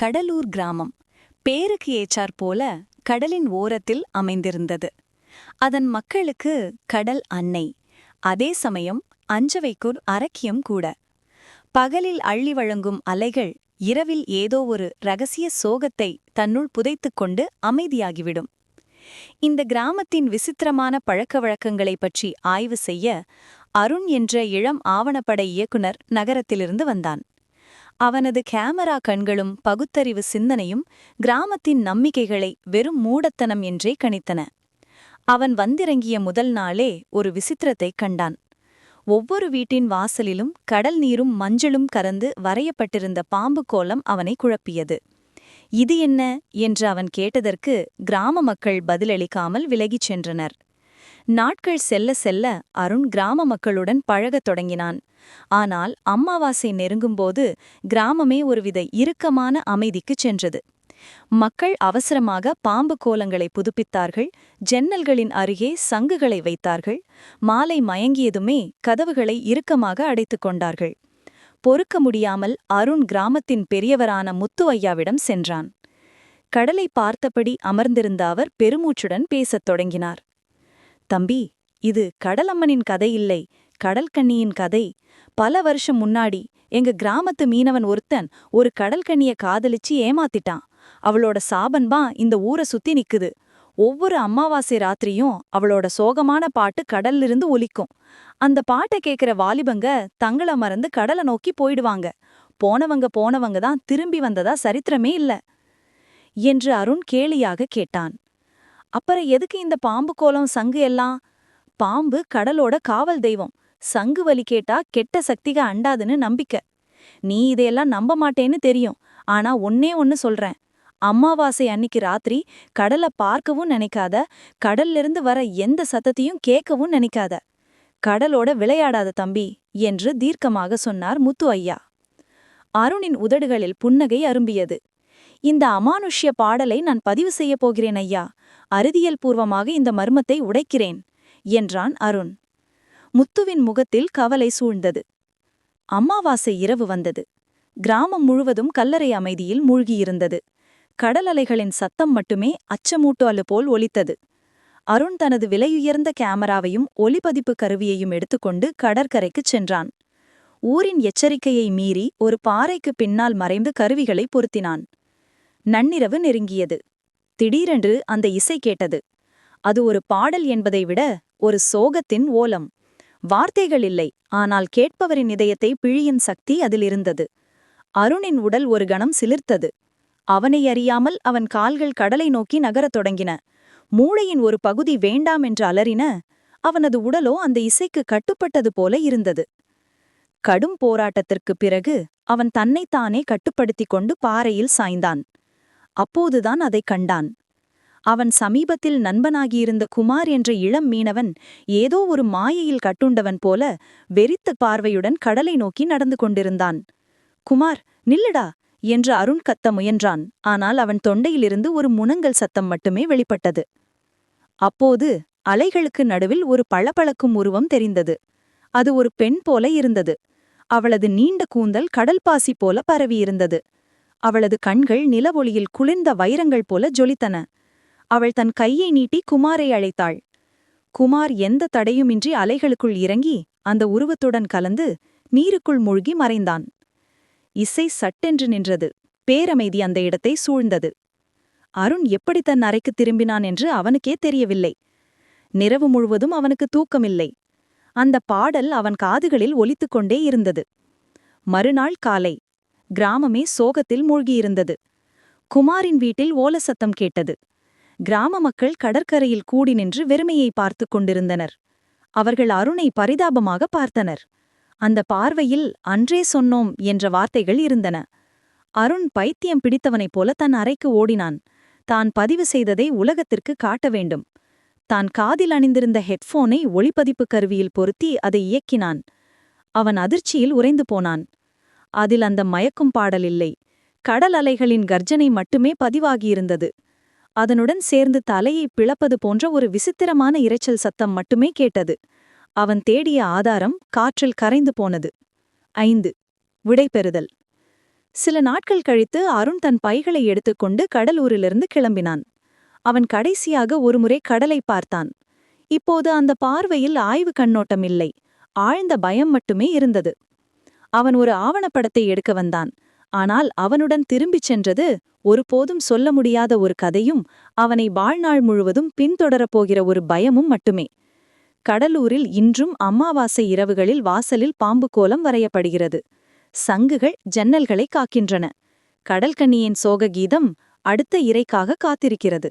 கடலூர் கிராமம். பேருக்கு ஏச்சாற் போல கடலின் ஓரத்தில் அமைந்திருந்தது. அதன் மக்களுக்கு கடல் அன்னை அதே சமயம் அஞ்சவைக்குர் அரக்கியம் கூட. பகலில் அள்ளி வழங்கும் அலைகள் இரவில் ஏதோ ஒரு ரகசிய சோகத்தை தன்னுள் புதைத்துக் கொண்டு அமைதியாகிவிடும். இந்த கிராமத்தின் விசித்திரமான பழக்க வழக்கங்களைப் பற்றி ஆய்வு செய்ய அருண் என்ற இளம் ஆவணப்படை இயக்குனர் நகரத்திலிருந்து வந்தான். அவனது கேமரா கண்களும் பகுத்தறிவு சிந்தனையும் கிராமத்தின் நம்பிக்கைகளை வெறும் மூடத்தனம் என்றே கணித்தன. அவன் வந்திறங்கிய முதல் நாளே ஒரு விசித்திரத்தைக் கண்டான். ஒவ்வொரு வீட்டின் வாசலிலும் கடல் நீரும் மஞ்சளும் கறந்து வரையப்பட்டிருந்த பாம்பு கோலம் அவனை குழப்பியது. இது என்ன? என்று அவன் கேட்டதற்கு கிராம மக்கள் பதிலளிக்காமல் விலகிச் சென்றனர். நாட்கள் செல்ல செல்ல அருண் கிராம மக்களுடன் பழகத் தொடங்கினான். ஆனால் அம்மாவாசை நெருங்கும்போது கிராமமே ஒருவித இறுக்கமான அமைதிக்குச் சென்றது. மக்கள் அவசரமாக பாம்பு கோலங்களை புதுப்பித்தார்கள் ஜன்னல்களின் அருகே சங்குகளை வைத்தார்கள் மாலை மயங்கியதுமே கதவுகளை இறுக்கமாக அடைத்துக் கொண்டார்கள். பொறுக்க முடியாமல் அருண் கிராமத்தின் பெரியவரான முத்து ஐயாவிடம் சென்றான். கடலை பார்த்தபடி அமர்ந்திருந்த அவர் பெருமூச்சுடன் பேசத் தொடங்கினார். தம்பி இது கடலம்மனின் கதை இல்லை கடல்கண்ணியின் கதை. பல வருஷம் முன்னாடி எங்க கிராமத்து மீனவன் ஒருத்தன் ஒரு கடல்கண்ணிய காதலிச்சு ஏமாத்திட்டான். அவளோட சாபன்பா இந்த ஊரை சுத்தி நிக்குது. ஒவ்வொரு அம்மாவாசை ராத்திரியும் அவளோட சோகமான பாட்டு கடல்லிருந்து ஒலிக்கும். அந்த பாட்டை கேட்கிற வாலிபங்க தங்கள மறந்து கடலை நோக்கி போயிடுவாங்க. போனவங்க போனவங்க தான் திரும்பி வந்ததா சரித்திரமே இல்ல என்று அருண் கேலியாக கேட்டான். அப்புறம் எதுக்கு இந்த பாம்பு கோலம் சங்கு எல்லாம்? பாம்பு கடலோட காவல் தெய்வம். சங்கு வலி கேட்டா கெட்ட சக்திக அண்டாதுன்னு நம்பிக்கை. நீ இதையெல்லாம் நம்ப மாட்டேன்னு தெரியும். ஆனா ஒன்னே ஒன்னு சொல்றேன். அம்மாவாசை அன்னிக்கு ராத்திரி கடலை பார்க்கவும் நினைக்காத கடல்லிருந்து வர எந்த சத்தத்தையும் கேட்கவும் நினைக்காத. கடலோட விளையாடாத தம்பி என்று தீர்க்கமாக சொன்னார் முத்து ஐயா. அருணின் உதடுகளில் புன்னகை அரும்பியது. இந்த அமானுஷ்ய பாடலை நான் பதிவு செய்யப் போகிறேன் ஐயா. அறுதியல் பூர்வமாக இந்த மர்மத்தை உடைக்கிறேன் என்றான் அருண். முத்துவின் முகத்தில் கவலை சூழ்ந்தது. அம்மாவாசை இரவு வந்தது. கிராமம் முழுவதும் கல்லறை அமைதியில் மூழ்கியிருந்தது. கடல் அலைகளின் சத்தம் மட்டுமே அச்சமூட்டு போல் ஒலித்தது. அருண் தனது விலையுயர்ந்த கேமராவையும் ஒலிப்பதிப்பு கருவியையும் எடுத்துக்கொண்டு கடற்கரைக்குச் சென்றான். ஊரின் எச்சரிக்கையை மீறி ஒரு பாறைக்கு பின்னால் மறைந்து கருவிகளை பொருத்தினான். நன்னிரவு நெருங்கியது. திடீரென்று அந்த இசை கேட்டது. அது ஒரு பாடல் என்பதை விட ஒரு சோகத்தின் ஓலம். வார்த்தைகள் இல்லை ஆனால் கேட்பவரின் இதயத்தை பிழியின் சக்தி அதில் இருந்தது. அருணின் உடல் ஒரு கணம் சிலிர்த்தது. அவனை அறியாமல் அவன் கால்கள் கடலை நோக்கி நகரத் தொடங்கின. மூளையின் ஒரு பகுதி வேண்டாம் என்று அலறின. அவனது உடலோ அந்த இசைக்கு கட்டுப்பட்டது போல இருந்தது. கடும் போராட்டத்திற்குப் பிறகு அவன் தன்னைத்தானே கட்டுப்படுத்திக் கொண்டு பாறையில் சாய்ந்தான். அப்போதுதான் அதைக் கண்டான். அவன் சமீபத்தில் நண்பனாகியிருந்த குமார் என்ற இளம் மீனவன் ஏதோ ஒரு மாயையில் கட்டுண்டவன் போல வெறித்த பார்வையுடன் கடலை நோக்கி நடந்து கொண்டிருந்தான். குமார் நில்லடா! என்று அருண் கத்த முயன்றான். ஆனால் அவன் தொண்டையிலிருந்து ஒரு முனங்கல் சத்தம் மட்டுமே வெளிப்பட்டது. அப்போது அலைகளுக்கு நடுவில் ஒரு பளபளக்கும் உருவம் தெரிந்தது. அது ஒரு பெண் போல இருந்தது. அவளது நீண்ட கூந்தல் கடல் பாசி போல பரவியிருந்தது. அவளது கண்கள் நிலவொளியில் குளிர்ந்த வைரங்கள் போல ஜொலித்தன. அவள் தன் கையை நீட்டி குமாரை அழைத்தாள். குமார் எந்த தடையுமின்றி அலைகளுக்குள் இறங்கி அந்த உருவத்துடன் கலந்து நீருக்குள் மூழ்கி மறைந்தான். இசை சட்டென்று நின்றது. பேரமைதி அந்த இடத்தை சூழ்ந்தது. அருண் எப்படி தன் அறைக்கு திரும்பினான் என்று அவனுக்கே தெரியவில்லை. நிரவு முழுவதும் அவனுக்கு தூக்கமில்லை. அந்த பாடல் அவன் காதுகளில் ஒலித்துக் கொண்டே இருந்தது. மறுநாள் காலை கிராமமே சோகத்தில் மூழ்கியிருந்தது. குமாரின் வீட்டில் ஓலசத்தம் கேட்டது. கிராம மக்கள் கடற்கரையில் கூடி நின்று வெறுமையை பார்த்து கொண்டிருந்தனர். அவர்கள் அருணை பரிதாபமாக பார்த்தனர். அந்த பார்வையில் அன்றே சொன்னோம் என்ற வார்த்தைகள் இருந்தன. அருண் பைத்தியம் பிடித்தவனைப் போல தன் அறைக்கு ஓடினான். தான் பதிவு செய்ததை உலகத்திற்கு காட்ட வேண்டும். தான் காதில் அணிந்திருந்த ஹெட்ஃபோனை ஒளிப்பதிப்பு கருவியில் பொருத்தி அதை இயக்கினான். அவன் அதிர்ச்சியில் உறைந்து போனான். அதில் அந்த மயக்கும் பாடல் இல்லை. கடல் அலைகளின் கர்ஜனை மட்டுமே பதிவாகியிருந்தது. அதனுடன் சேர்ந்து தலையை பிளப்பது போன்ற ஒரு விசித்திரமான இரைச்சல் சத்தம் மட்டுமே கேட்டது. அவன் தேடிய ஆதாரம் காற்றில் கரைந்து போனது. ஐந்து. விடைபெறுதல் சில நாட்கள் கழித்து அருண் தன் பைகளை எடுத்துக்கொண்டு கடலூரிலிருந்து கிளம்பினான். அவன் கடைசியாக ஒருமுறை கடலை பார்த்தான். இப்போது அந்த பார்வையில் ஆய்வு கண்ணோட்டம் இல்லை. ஆழ்ந்த பயம் மட்டுமே இருந்தது. அவன் ஒரு ஆவணப்படத்தை எடுக்க வந்தான். ஆனால் அவனுடன் திரும்பிச் சென்றது ஒருபோதும் சொல்ல முடியாத ஒரு கதையும் அவனை வாழ்நாள் முழுவதும் பின்தொடரப் போகிற ஒரு பயமும் மட்டுமே. கடலூரில் இன்றும் அம்மாவாசை இரவுகளில் வாசலில் பாம்பு கோலம் வரையப்படுகிறது. சங்குகள் ஜன்னல்களை காக்கின்றன. கடல்கன்னியின் சோக கீதம் அடுத்த இறைக்காக காத்திருக்கிறது.